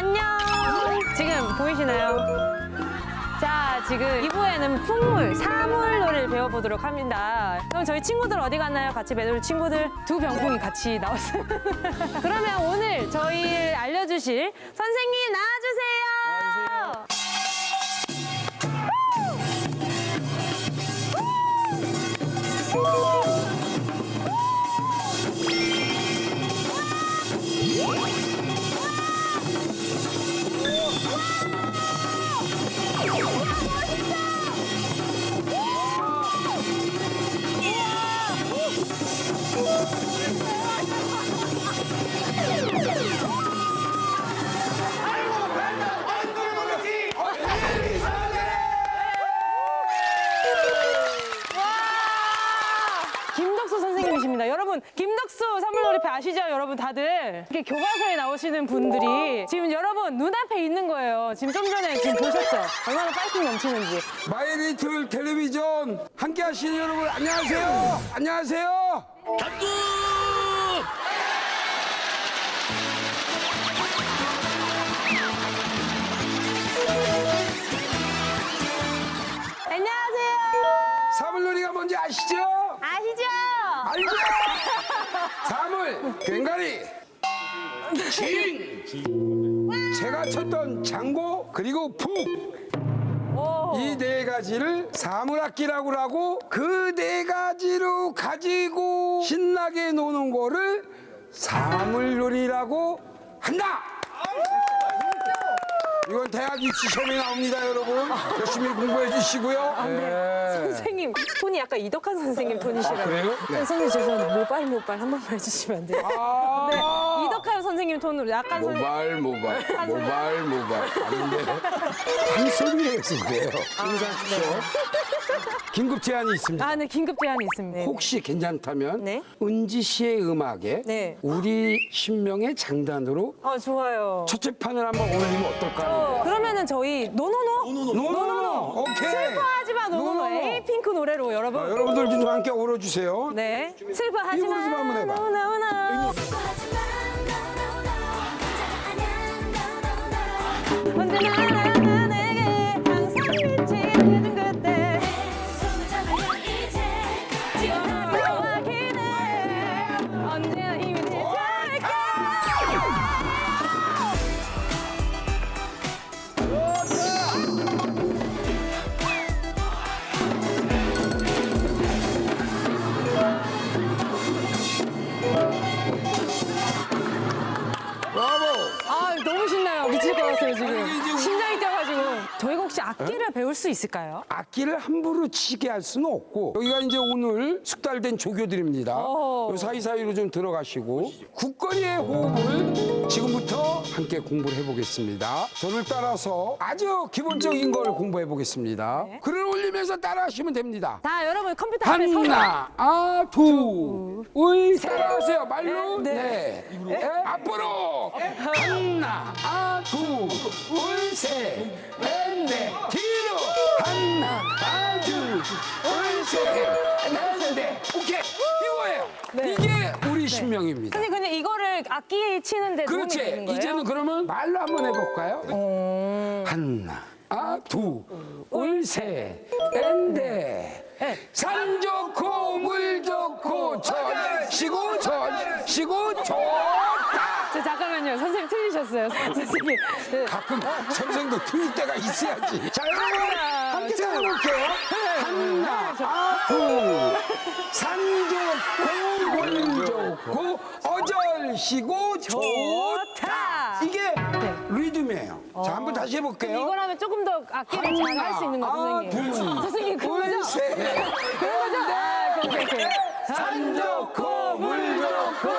안녕. 지금 보이시나요? 자, 지금 2부에는 풍물, 사물놀이를 배워보도록 합니다. 그럼 저희 친구들 어디 갔나요? 같이 배울 친구들 두 병풍이 같이 나왔어요. 그러면 오늘 저희 알려주실 선생님 나와주세요. 여러분, 김덕수 사물놀이패 아시죠? 여러분 다들 이렇게 교과서에 나오시는 분들이 지금 여러분 눈앞에 있는 거예요. 지금 좀 전에 지금 보셨죠? 얼마나 파이팅 넘치는지. 마이리틀 텔레비전 함께 하시는 여러분 안녕하세요. 안녕하세요. 안녕 괭가리, 징, 제가 쳤던 장고 그리고 푹. 오. 이네 가지를 사물악기라고 하고 그 네 가지로 가지고 신나게 노는 거를 사물놀이라고 한다. 이건 대학 입시 시험에 나옵니다, 여러분. 열심히 공부해 주시고요. 네. 선생님 톤이 약간 이덕한 선생님 톤이시라요. 그래요? 네. 선생님 죄송한데 모발 모발 한 번만 해주시면 안 돼요? 아, 네, 선생님 톤으로 약간 선생님. 모발 모발 모발 모발 아닌데 한 소리를 해서 그래요. 인사하십시오. 긴급 제안이 있습니다. 아, 네, 긴급 제안이 있습니다. 혹시 괜찮다면 네. 은지 씨의 음악에 네. 우리 신명의 장단으로 아, 좋아요. 첫째 판을 한번 올리면 어떨까 하는데. 어, 그러면은 저희 노노노 노노노 오케이 슬퍼하지 마 노노노 노노노. 에이핑크 노래로 여러분. 자, 여러분들 좀 함께 울어주세요. 네. 슬퍼하지 이 부분 좀 한번 마 해봐. 노노노 风在哪来 악기를 배울 수 있을까요? 악기를 함부로 치게 할 수는 없고 여기가 이제 오늘 숙달된 조교들입니다. 오. 요 사이사이로 좀 들어가시고 국거리의 호흡을 지금부터 함께 공부를 해보겠습니다. 저를 따라서 아주 기본적인 걸 공부해 보겠습니다. 네. 글을 올리면서 따라하시면 됩니다. 자 여러분 컴퓨터 앞에 서 하나, 아, 두, 의, 따라하세요. 말로. 네. 네. 네. 앞으로. 하나, 아, 두, 의, 셋, 넷, 넷. 뒤로. 하나, 아, 셋, 넷, 넷. 오케이. 이거예요. 네. 이게 우리 신명입니다. 근데 근데 이거를 악기 치는데 도움이 그렇지. 되는 거예요? 이제는 그러면 말로 한번 해볼까요? 하나, 아, 두, 울, 셋, 넷, 산 좋고, 물 좋고, 전 쉬고, 전 쉬고, 좋다. 저 잠깐만요 선생님 틀리셨어요 선생님 네. 가끔 선생도 틀릴 때가 있어야지. 자, 여러분, 함께 찾아볼게요. 하나, 아, 두, 산 좋고, 물 좋고, 어절 쉬고, 좋다. 이게 리듬이에요. 자, 한번 다시 해볼게요. 이걸 하면 조금 더 악기를 잘 할 수 있는 거 아, 선생님 둘, 선생님 그거죠? 셋, 그거죠? 산 좋고 물 좋고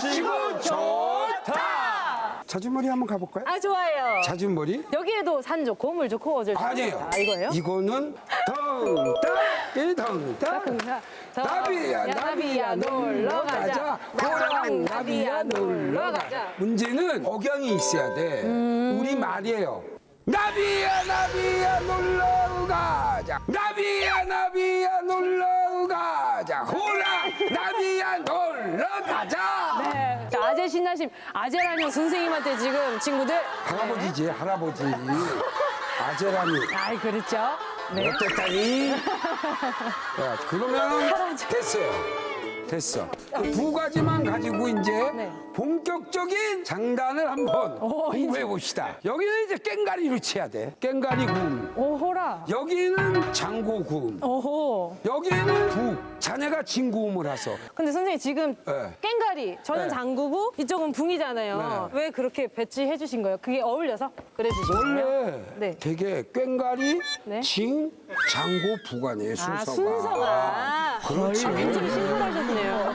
쉬고 좋다. 자주머리 한번 가볼까요? 아 좋아요. 자주머리? 여기에도 산 좋고 물 좋고 좋고 아니에요. 아 이거예요? 이거는 덩따 덩따 나비야 나비야 놀러 가자. 호랑 나비야 놀러 가자. 문제는 억양이 있어야 돼. 우리 말이에요 나비야 나비야 놀러 가자 나비야 나비야 놀러 가자 호랑 나비야 놀러 가자 네. 자, 아재 신나심. 아재라면 선생님한테 지금 친구들. 할아버지지 할아버지 아재라니 아이, 그렇죠. 네. 어땠다니? 야, 그러면 됐어요. 됐어. 그두 가지만 가지고 이제 네. 본격적인 장단을 한번 오, 공부해 봅시다. 여기는 이제 깽가리로 쳐야 돼. 깽가리 구음. 오호라. 여기는 장고 구음. 오호. 여기는 북. 자네가 진구음을 하서. 근데 선생님 지금 네. 깽가리, 저는 네. 장구고 이쪽은 붕이잖아요. 왜 그렇게 배치해 주신 거예요? 그게 어울려서 그래 주신 거예요? 원래 네. 되게 깽가리, 네. 진, 장고, 북 아니에요, 순서가. 아, 순서가. 그렇죠. 굉장히 신중하셨네요.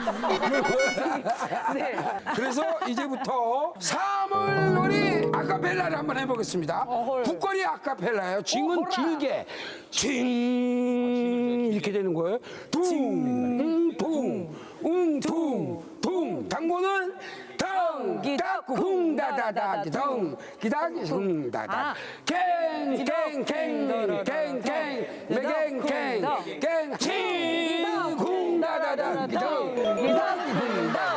네. 그래서 이제부터 사물놀이 아카펠라를 한번 해보겠습니다. 어헐. 국거리 아카펠라예요. 징은. 길게 징 이렇게 되는 거예요. 둥, 둥, 웅, 둥, 둥. 당고는 덩, 기닥, 쿵다다다, 덩, 기닥, 쿵다다. 아. 갱, 갱, 갱, 갱, 갱, 매갱, 갱, 갱, 징, 쿵다다다, 덩, 기닥, 쿵다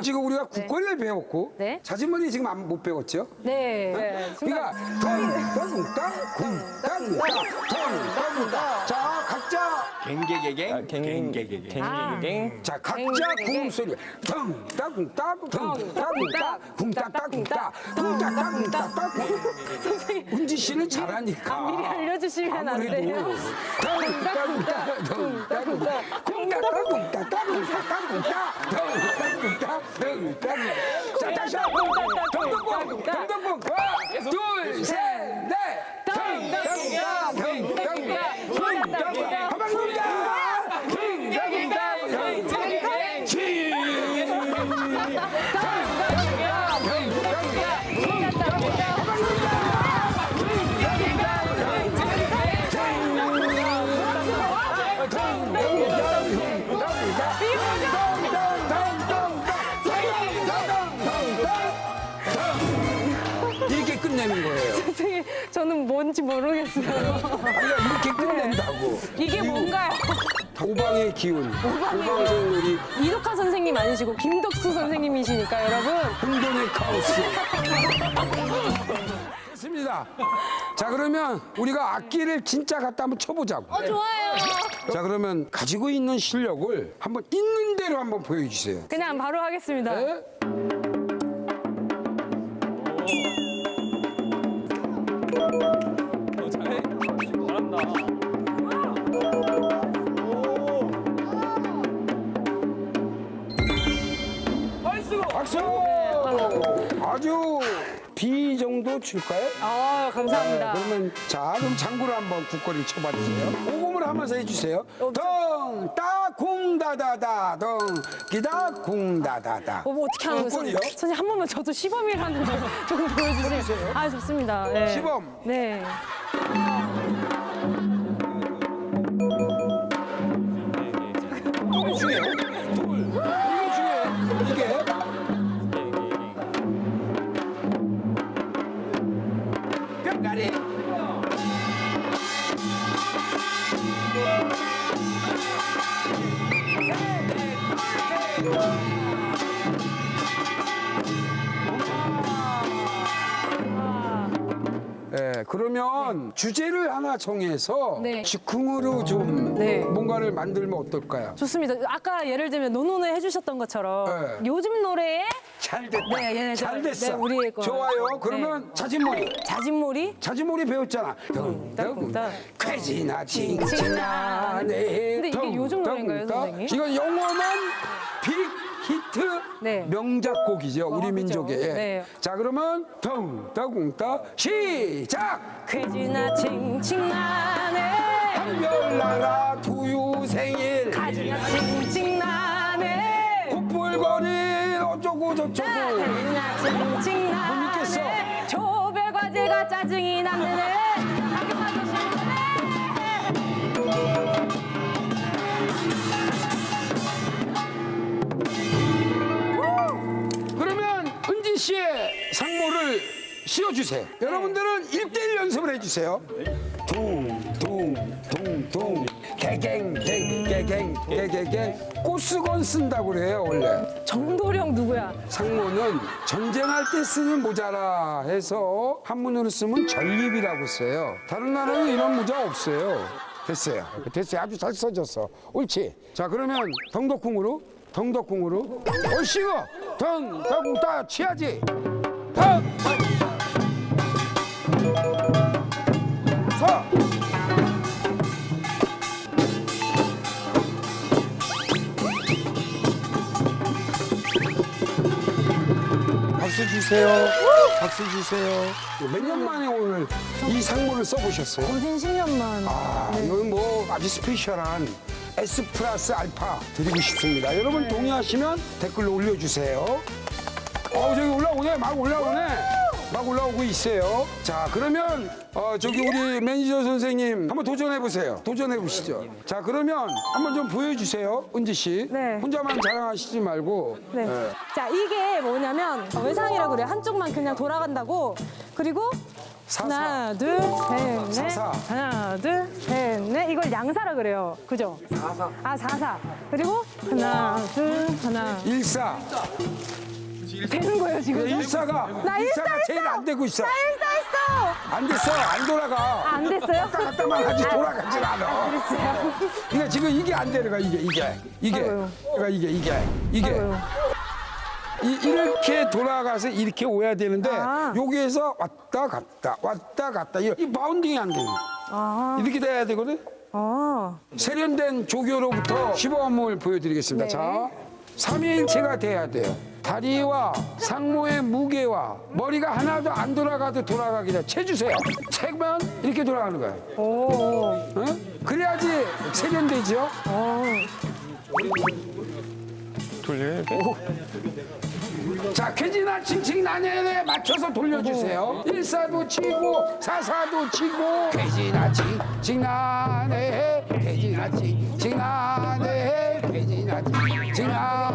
지금 우리가 국거리를 배웠고, 네. 자진머리 지금 안- 못 배웠죠? 네. 네. 그러니까 덩, 덩, 땅, 쿵, 땅, 땅, 덩, 땅, 땅. 자, 각자, 갱개개갱 갱개개갱 아. 갱개개갱 자, 각자 소리. 덩, 땅, 쿵, 땅, 덩, 땅, 쿵, 땅, 쿵, 땅, 땅, 쿵, 땅, 쿵, 땅, 땅, 쿵, 땅, 땅, 쿵. 은지 씨는 잘하니까. 아, 미리 알려주시면 안 돼요? 덩, 땅, 쿵, 땅, 덩, 땅, 쿵, 땅, 쿵, 땅, 땅, 쿵, 땅, 땅, 쿵, 땅, 땅, 쿵, 땅, 덩, 땅, 쿵, 땅, 덩, 땅. 자, 다시 한 번. 동동봉, 동동봉. 하 끝내는 거예요. 선생님, 저는 뭔지 모르겠어요. 아니야 이렇게 끝낸다고. 이게 뭔가요? 오방의 기운, 오방생놀이, 이덕화 선생님 아니시고 김덕수 선생님이시니까 여러분. 혼돈의 카오스. 됐습니다. 자 그러면 우리가 악기를 진짜 갖다 한번 쳐보자고. 어, 좋아요. 자 그러면 가지고 있는 실력을 한번 있는 대로 한번 보여주세요. 그냥 바로 하겠습니다. 네? 박수! 아주 B 정도 칠까요? 아, 감사합니다. 네, 그러면 자 그럼 장구를 한번 국거리를 쳐봐 주세요. 오금을 하면서 해주세요. 덩, 따, 쿵, 다다다, 덩, 기다, 쿵, 다다다. 어, 뭐 어떻게 하는 거예요? 국거리요? 선생님? 한 번만 저도 시범이라는 거 조금 보여주세요. 아 좋습니다. 네. 시범. 네. 예, 그러면 주제를 하나 정해서 네. 즉흥으로 좀 네. 뭔가를 만들면 어떨까요? 좋습니다. 아까 예를 들면 노노네 해주셨던 것처럼 네. 요즘 노래에 잘 됐다. 네, 예, 저- 잘 됐어. 네, 우리의 거. 좋아요. 그러면 자진몰이. 자진몰이 자진몰이 배웠잖아. 쿵따. 쾌지나 칭칭나네. 칭칭나네. 근데 이게 요즘 노래인가요, 선생님? 이건 영원한 빅 히트 네. 명작곡이죠. 우리 그죠. 민족의. 네. 자 그러면 덩따궁따 시작. 쾌지나 칭칭나네 한별나라 두유 생일 가지나 칭칭나네 콧불거린 어쩌고 저쩌고 가지나 못 칭칭나네 믿겠어. 조별 과제가 짜증이 싶네 씌워주세요. 여러분들은 일대일 연습을 해주세요. 둥, 둥, 둥, 둥. 개갱, 갱, 개갱, 개개갱. 꽃수건 쓴다고 그래요, 원래. 정도령 누구야? 상모는 전쟁할 때 쓰는 모자라 해서 한문으로 쓰면 전립이라고 써요. 다른 나라는 이런 모자 없어요. 됐어요. 됐어요. 아주 잘 써졌어. 옳지. 자, 그러면 덩덕궁으로, 덩덕궁으로. 얼씨구! 덩덕궁 따 치야지. 덩! 서! 박수 주세요. 박수 주세요. 몇 년 만에 오늘 이 상모를 써보셨어요? 거진 10년만. 아, 이건 뭐 아주 스페셜한 S 플러스 알파 드리고 싶습니다. 여러분 동의하시면 댓글로 올려주세요. 어, 저기 올라오네. 막 올라오네. 막 올라오고 있어요. 자, 그러면 어, 저기 우리 매니저 선생님 한번 도전해 보세요. 도전해 보시죠. 자, 그러면 한번 좀 보여주세요, 은지 씨. 네. 혼자만 자랑하시지 말고. 네. 자, 이게 뭐냐면 외상이라고 그래요. 한쪽만 그냥 돌아간다고. 그리고 사사. 하나, 둘, 셋, 넷. 사사. 하나, 둘, 셋, 넷. 이걸 양사라 그래요. 그죠? 사사. 아, 사사. 그리고 하나, 둘, 하나. 일사. 되는 거예요, 지금? 일사가 나 일사 일사가 했어! 제일 안 되고 있어. 나 일사 했어! 안 됐어. 안 돌아가. 아, 안 됐어요? 왔다 갔다만 하지 돌아가질 않아. 그랬어요. 이게 지금 이게 안 되는 이게 이게 이게 아이고요. 그러니까 이게 이게 이게 아이고요. 이, 이렇게 돌아가서 이렇게 오야 되는데 아. 여기에서 왔다 갔다 왔다 갔다 이, 이 바운딩이 안 되는 거야. 아, 이렇게 돼야 되거든. 아. 세련된 조교로부터 시범을 보여드리겠습니다. 네. 자, 삼위일체가 돼야 돼요. 다리와 상모의 무게와 머리가 하나도 안 돌아가도 돌아가게 돼. 채주세요. 채면 이렇게 돌아가는 거예요. 오. 어? 그래야지 세련되죠. 오. 돌려야 돼? 자, 쾌지나 칭칭 나냐에 맞춰서 돌려주세요. 일사도 치고 사사도 치고 쾌지나 칭칭 나네 쾌지나 칭칭 나네 쾌지나 칭칭 나네